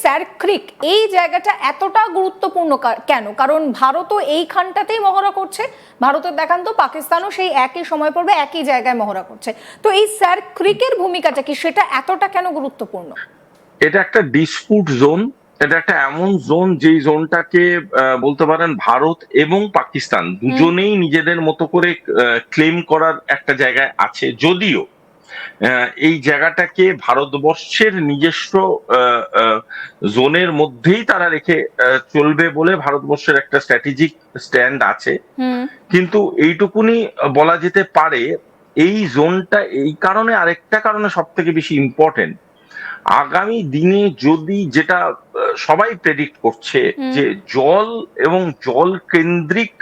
Sir ক্রিক এই জায়গাটা এতটা গুরুত্বপূর্ণ কেন? কারণ ভারতও এইখানটাতেই মহড়া করছে। ভারতের দেখান তো পাকিস্তানও সেই একই সময় পড়বে একই জায়গায় মহড়া করছে। তো এই স্যার ক্রিকের ভূমিকাটা কি সেটা এতটা কেন গুরুত্বপূর্ণ? এটা একটা ডিসপুট জোন এটা একটা এমন জোন যেই জোনটাকে বলতে পারেন ভারত এবং পাকিস্তান দুজনেই নিজেদের মতো করে ক্লেম করার একটা জায়গায় আছে। যদিও এই জায়গাটাকে ভারতবর্ষের নিজস্ব জোনের মধ্যেই তারা রেখে চলবে বলে ভারতবর্ষের একটা স্ট্র্যাটেজিক স্ট্যান্ড আছে। কিন্তু এইটুকুনি বলা যেতে পারে এই জোনটা এই কারণে আরেকটা কারণে সব থেকে বেশি ইম্পর্টেন্ট আগামী দিনে যদি যেটা সবাই প্রেডিক্ট করছে যে জল এবং জল কেন্দ্রিক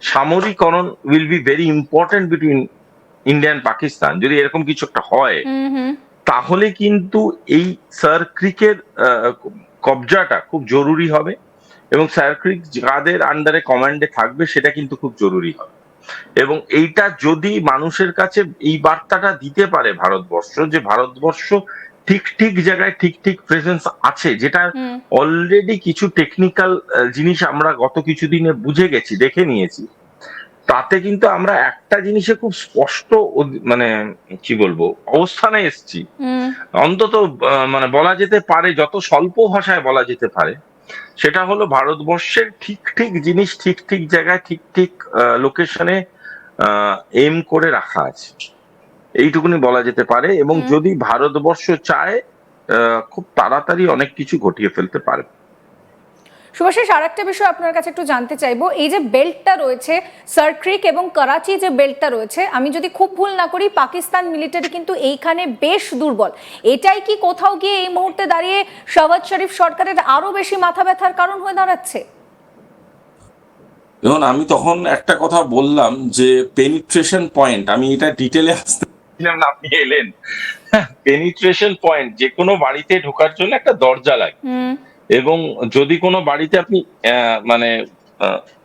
সামরিকরণ will be very important between India and Pakistan যদি এরকম কিছু একটা হয় তাহলে কিন্তু এই সার ক্রিকের কবজাটা খুব জরুরি হবে এবং সার ক্রিক যাদের আন্ডারে কমান্ডে থাকবে সেটা কিন্তু খুব জরুরি হবে। এবং এইটা যদি মানুষের কাছে এই বার্তাটা দিতে পারে ভারতবর্ষ যে ভারতবর্ষ ঠিক ঠিক জায়গায় ঠিক ঠিক প্রেজেন্স আছে যেটা অলরেডি কিছু টেকনিক্যাল জিনিস আমরা গত কিছুদিনে বুঝে গেছি দেখে নিয়েছি। তাতে কিন্তু আমরা একটা জিনিসে খুব স্পষ্ট মানে কি বলব অবস্থানে এসছি। অন্তত মানে বলা যেতে পারে যত স্বল্প ভাষায় বলা যেতে পারে সেটা হলো ভারতবর্ষের ঠিক ঠিক জিনিস ঠিক ঠিক জায়গায় ঠিক ঠিক লোকেশনে এম করে রাখা আছে। এইটুকুনি বলা যেতে পারে এবং যদি ভারতবর্ষ চায় আহ, খুব তাড়াতাড়ি অনেক কিছু ঘটিয়ে ফেলতে পারে। সুভাষিস আর একটা বিষয় আপনার কাছে একটু জানতে চাইব। এই যে বেল্টটা রয়েছে সার্ক্রিক এবং করাচি যে বেল্টটা রয়েছে আমি যদি খুব ভুল না করি পাকিস্তান মিলিটারি কিন্তু এইখানে বেশ দুর্বল। এটাই কি কোথাও গিয়ে এই মুহূর্তে দাঁড়িয়ে শাহবাজ শরীফ সরকারের আরও বেশি মাথা ব্যথার কারণ হয়ে দাঁড়াচ্ছে? দেখুন আমি তখন একটা কথা বললাম যে পেনিট্রেশন পয়েন্ট আমি এটা ডিটেলে আসতে ছিলাম না আপনি এলেন। পেনিট্রেশন পয়েন্ট যে কোনো বাড়িতে ঢোকার জন্য একটা দরজা লাগে। এবং যদি কোনো বাড়িতে আপনি মানে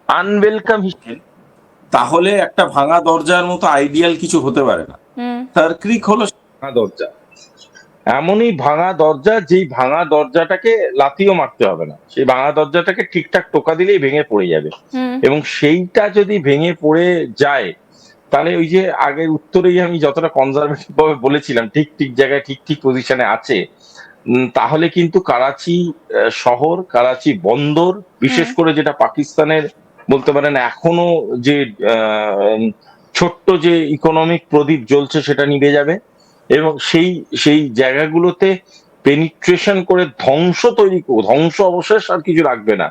আনওয়েলকাম হিসেবে তাহলে একটা ভাঙা দরজার মতো আইডিয়াল কিছু হতে পারে না। হুম। তার ক্রিক হলো ভাঙা দরজা। এমনই ভাঙা দরজা যেই ভাঙা দরজাটাকে লাথিও মারতে হবে না। সেই ভাঙা দরজাটাকে ঠিকঠাক টোকা দিলেই ভেঙে পড়ে যাবে। এবং সেইটা যদি ভেঙে পড়ে যায় তাহলে ওই যে আগের উত্তরেই আমি যতটা কনজারভেটিভ ভাবে বলেছিলাম ঠিক ঠিক জায়গায় ঠিক ঠিক পজিশনে আছে তাহলে কিন্তু করাচি শহর করাচি বন্দর বিশেষ করে যেটা পাকিস্তানের বলতে পারেন এখনও যে আহ, ছোট্ট যে ইকোনমিক প্রদীপ জ্বলছে সেটা নিভে যাবে এবং সেই সেই জায়গাগুলোতে পেনিট্রেশন করে ধ্বংস তৈরি ধ্বংস অবশেষ আর কিছু রাখবে না।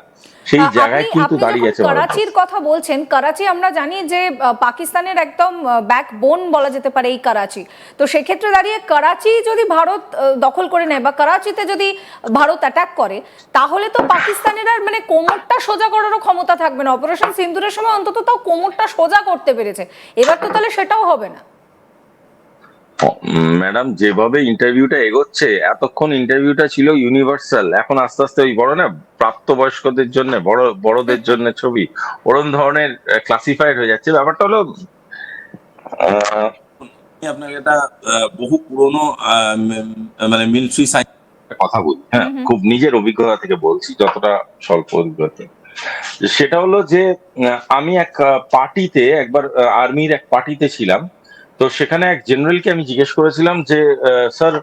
সেই জায়গায় কিন্তু দাঁড়িয়ে আছে করাচির কথা বলছেন করাচি আমরা জানি যে পাকিস্তানের একদম ব্যাক বোন বলা যেতে পারে এই করাচি। তো সেক্ষেত্রে দাঁড়িয়ে করাচি যদি ভারত দখল করে নেয় বা করাচিতে যদি ভারত অ্যাটাক করে তাহলে তো পাকিস্তানের আর মানে কোমরটা সোজা করারও ক্ষমতা থাকবে না। অপারেশন সিন্দুরের সময় অন্তত তাও কোমরটা সোজা করতে পেরেছে। এবার তো তাহলে সেটাও হবে না। ম্যাডাম যেভাবে ইন্টারভিউটা এগোচ্ছে এতক্ষণ ইন্টারভিউটা ছিল ইউনিভার্সাল এখন আস্তে আস্তে ওই বড় না প্রাপ্তবয়স্কদের জন্য বড় বড়দের জন্য ছবি ওরম ধরনের ক্লাসিফাইড হয়ে যাচ্ছে। ব্যাপারটা হলো আহ, আমি আপনাকে আহ, বহু পুরনো আহ, মানে মিলিটারি একটা কথা বলি হ্যাঁ। খুব নিজের অভিজ্ঞতা থেকে বলছি যতটা স্বল্প অভিজ্ঞতা। সেটা হলো যে আমি এক পার্টিতে একবার আর্মির এক পার্টিতে ছিলাম। তো সেখানে এক জেনারেলকে আমি জিজ্ঞেস করেছিলাম যে স্যার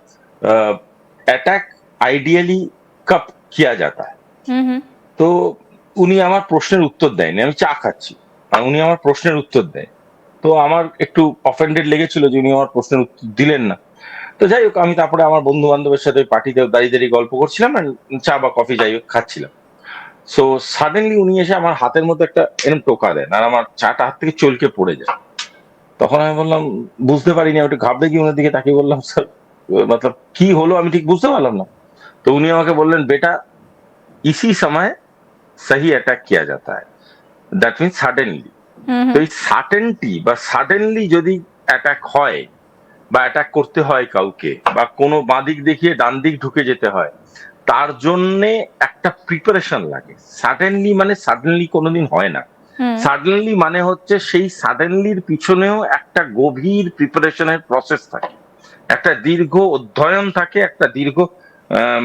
অ্যাটাক আইডিয়ালি কব কিয়া যাতা? তো উনি আমার প্রশ্নের উত্তর দেয়নি আমি চা খাচ্ছি। আর উনি আমার প্রশ্নের উত্তর দেয়। তো আমার একটু অফেন্ডেড লেগেছিল যে উনি আমার প্রশ্নের উত্তর দিলেন না। তো যাই হোক আমি তারপরে আমার বন্ধু বান্ধবের সাথে পার্টিতে দাঁড়িয়ে দাঁড়িয়ে গল্প করছিলাম আর চা বা কফি যাই হোক খাচ্ছিলাম। সো সাডেনলি উনি এসে আমার হাতের মধ্যে একটা এরকম টোকা দেন আর আমার চাটা হাত থেকে চলকে পড়ে যায়। তখন আমি বললাম বুঝতে পারিনি। আমি একটু ঘাবড়ে গিয়ে ওনার দিকে তাকিয়ে বললাম স্যার মতলব কি হলো? আমি ঠিক বুঝতে পারলাম না। তো উনি আমাকে বললেন বেটা ইসি সময় সহি অ্যাটাক কিয়া যাতা হয় দ্যাট মিন সাডেনলি তো এই সাডেনটি বা সাডেনলি যদি অ্যাটাক হয় বা অ্যাটাক করতে হয় কাউকে বা কোনো বাঁ দিক দেখিয়ে ডান দিক ঢুকে যেতে হয় তার জন্যে একটা প্রিপারেশন লাগে। সাডেনলি মানে সাডেনলি কোনোদিন হয় না। সাডেনলি মানে হচ্ছে সেই সাডেনলির পিছনেও একটা গভীর প্রিপারেশনের প্রসেস থাকে। একটা দীর্ঘ অধ্যয়ন থাকে একটা দীর্ঘ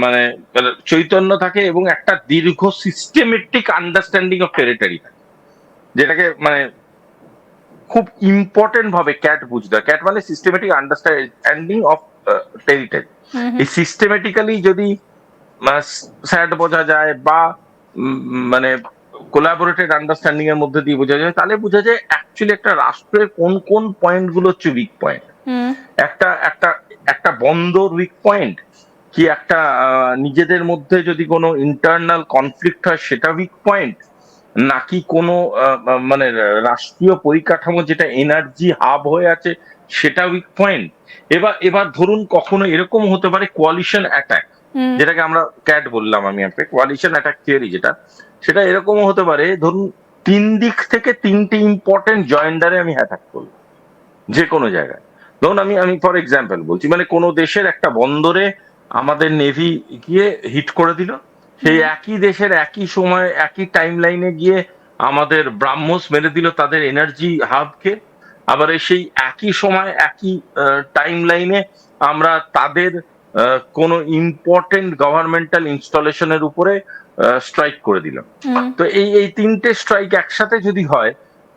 মানে চৈতন্য থাকে এবং একটা দীর্ঘ সিস্টেমেটিক আন্ডারস্ট্যান্ডিং অফ টেরিটরি থাকে। যেটাকে মানে খুব ইম্পর্টেন্ট ভাবে ক্যাট বুঝতে হয়। ক্যাট মানে সিস্টেমেটিক আন্ডারস্ট্যান্ডিং অফ টেরিটরি। এই সিস্টেমেটিক্যালি যদি স্যাড বোঝা যায় বা মানে কোলাবোরেটেড আন্ডারস্ট্যান্ডিং এর মধ্যে দিয়ে বোঝা যায়। তাহলে বোঝা যায় অ্যাকচুয়ালি একটা রাষ্ট্রের কোন কোন পয়েন্টগুলো হচ্ছে উইক পয়েন্ট একটা একটা একটা বন্দর উইক পয়েন্ট কি একটা নিজেদের মধ্যে যদি কোনো ইন্টারনাল কনফ্লিক্ট হয় সেটা উইক পয়েন্ট নাকি কোনো মানে রাষ্ট্রীয় পরিকাঠামো যেটা এনার্জি হাব হয়ে আছে সেটা উইক পয়েন্ট এবার এবার ধরুন কখনো এরকম হতে পারে কোয়ালিশন অ্যাটাক যেটাকে আমরা ক্যাট বললাম আমি একটা কোয়ালিশন অ্যাটাক থিওরি যেটা সেটা এরকমও হতে পারে ধরুন তিন দিক থেকে তিনটি ইম্পর্টেন্ট জয়েন্ডারে আমি অ্যাটাক করব যে কোনো জায়গায়। ধরুন আমি আমি ফর এক্সাম্পল বলছি মানে কোনো দেশের একটা বন্দরে আমাদের নেভি গিয়ে হিট করে দিল সেই একই দেশের একই সময় একই টাইম লাইনে গিয়ে আমাদের ব্রাহ্মস মেরে দিল তাদের এনার্জি হাবকে আবার সেই একই সময় একই টাইম লাইনে আমরা তাদের কোনো ইম্পর্টেন্ট গভর্নমেন্টাল ইনস্টলেশনের উপরে স্ট্রাইক করে দিলাম। তো এই এই তিনটে স্ট্রাইক একসাথে যদি হয়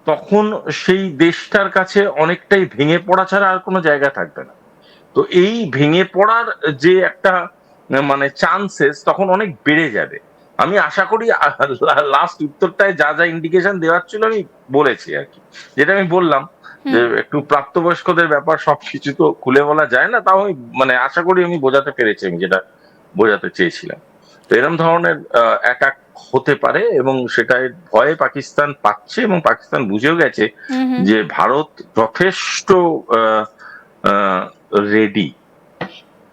তখন সেই দেশটার কাছে অনেকটাই ভেঙে পড়া ছাড়া আর কোনো জায়গা থাকবে না। তো এই ভেঙে পড়ার যে একটা মানে চান্সেস তখন অনেক বেড়ে যাবে। আমি আশা করি লাস্ট উত্তরটায় যা যা ইন্ডিকেশন দেওয়ার ছিল আমি বলেছি আর কি। যেটা আমি বললাম যে একটু প্রাপ্তবয়স্কদের ব্যাপার সবকিছু তো খুলে বলা যায় না তাও আমি মানে আশা করি আমি বোঝাতে পেরেছি আমি যেটা বোঝাতে চেয়েছিলাম। তো এরকম ধরনের অ্যাটাক হতে পারে এবং সেটাই ভয়ে পাকিস্তান পাচ্ছে এবং পাকিস্তান বুঝেও গেছে। যে ভারত যথেষ্ট রেডি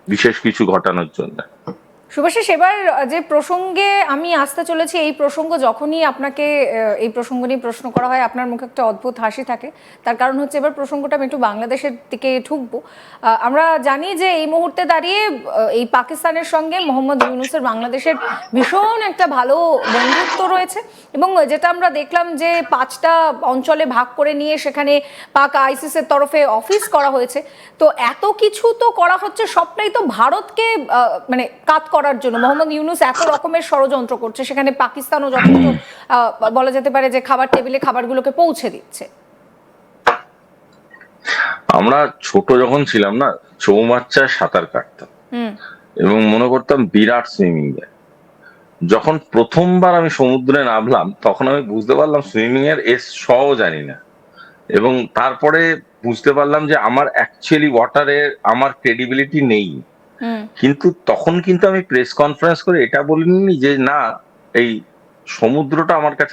বিশেষ কিছু ঘটানোর জন্য। সুভাষিস, এবার যে প্রসঙ্গে আমি আসতে চলেছি, এই প্রসঙ্গ যখনই আপনাকে এই প্রসঙ্গ নিয়ে প্রশ্ন করা হয়, আপনার মুখে একটা অদ্ভুত হাসি থাকে। তার কারণ হচ্ছে, এবার প্রসঙ্গটা আমি একটু বাংলাদেশের দিকে ঠুকবো। আমরা জানি যে এই মুহূর্তে দাঁড়িয়ে এই পাকিস্তানের সঙ্গে মোহাম্মদ ইউনুসের বাংলাদেশের ভীষণ একটা ভালো বন্ধুত্ব রয়েছে এবং যেটা আমরা দেখলাম যে পাঁচটা অঞ্চলে ভাগ করে নিয়ে সেখানে পাক আইসিসের তরফে অফিস করা হয়েছে। তো এত কিছু তো করা হচ্ছে সবটাই তো ভারতকে মানে কাত করার জন্য। মোহাম্মদ ইউনুস এত রকমের ষড়যন্ত্র করছে সেখানে পাকিস্তানও যথেষ্ট বলা যেতে পারে যে খাবার টেবিলে খাবারগুলোকে পৌঁছে দিচ্ছে। আমরা ছোট যখন ছিলাম না চৌমাচ্চায় সাঁতার কাটতাম। এবং মনে করতাম বিরাট সুইমিং যায় যখন প্রথমবার আমি সমুদ্রে নামলাম তখন আমি বুঝতে পারলাম সুইমিং এর এস শও জানি না। এবং তারপরে বুঝতে পারলাম যে আমার অ্যাকচুয়ালি ওয়াটারের আমার ক্রেডিবিলিটি নেই। কিন্তু তখন কিন্তু আমি প্রেস কনফারেন্স করে এটা বলিনি যে না, এই সমুদ্রটা আমার কাছে